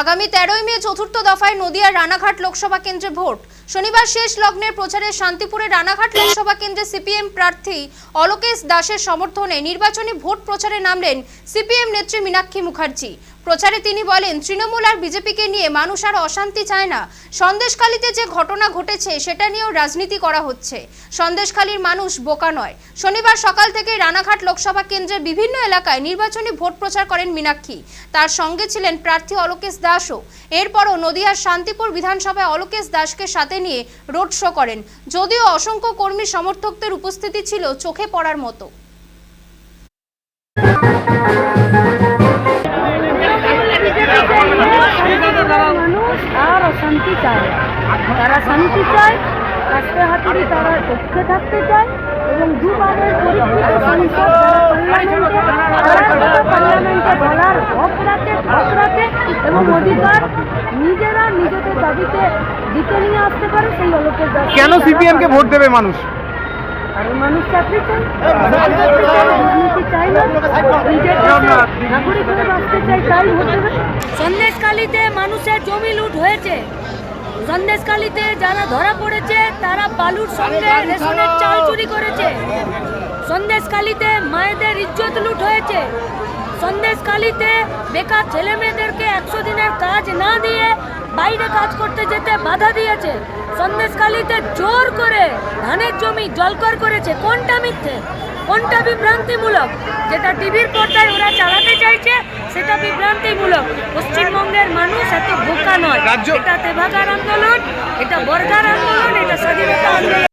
আগামী তেরোই মে চতুর্থ দফায় নদিয়ার রানাঘাট লোকসভা কেন্দ্রে ভোট। শনিবার শেষ লগ্নের প্রচারে শান্তিপুরের রানাঘাট লোকসভা কেন্দ্রে সিপিএম প্রার্থী অলোকেশ দাসের সমর্থনে নির্বাচনী ভোট প্রচারে নামলেন সিপিএম নেত্রী মীনাক্ষী মুখার্জি। প্রচারে তিনি বলেন, তৃণমূল আর বিজেপিকে নিয়ে মানুষ আর অশান্তি চায় না। সন্দেশখালীতে যে ঘটনা ঘটেছে, সেটা নিয়েও রাজনীতি করা হচ্ছে। সন্দেশখালীর মানুষ বোকা নয়। শনিবার সকাল থেকে রানাঘাট লোকসভা কেন্দ্রের বিভিন্ন এলাকায় নির্বাচনী ভোট প্রচার করেন মীনাক্ষী। তার সঙ্গে ছিলেন প্রার্থী অলোকেশ দাসও। এরপরও নদিয়ার শান্তিপুর বিধানসভায় অলোকেশ দাসকে সাথে নিয়ে রোড শো করেন। যদিও অসংখ্য কর্মী সমর্থকদের উপস্থিতি ছিল চোখে পড়ার মতো। মানুষ আর চায়। তারা শান্তি চায় থাকতে চায় এবং এবং অধিকার নিজেরা নিজেদের দাবিতে জিতে নিয়ে আসতে পারে সেই অলোকের কেন সিপিএম কে ভোট দেবে মানুষ? কারণ মানুষ চাকরি চায় চাকরি চাই না নিজের নাগরিক হয়ে বাঁচতে চাই তাই হতে হবে সন্দেশকালীতে মানুষের জমি লুট হয়েছে। সন্দেশকালীতে যারা ধরা পড়েছে তারা বালুর সঙ্গে রেশনের চাল চুরি করেছে। সন্দেশকালীতে মায়েদের ইজ্জত লুট হয়েছে। সন্দেশকালীতে বেকার ছেলে মেয়েদেরকে একশো দিনের কাজ না দিয়ে বাইরে কাজ করতে যেতে বাধা দিয়েছে। সন্দেশকালীতে জোর করে ধানের জমি জলকর করেছে। কোনটা মিথ্যে? কোনটা বিভ্রান্তিমূলক? যেটা টিভির পর্দায় ওরা চালাতে চাইছে সেটা বিভ্রান্তিমূলক। পশ্চিমবঙ্গের মানুষ এত বোকা নয়। এটা তেভাগার আন্দোলন এটা বর্গার আন্দোলন এটা স্বাধীনতা আন্দোলন।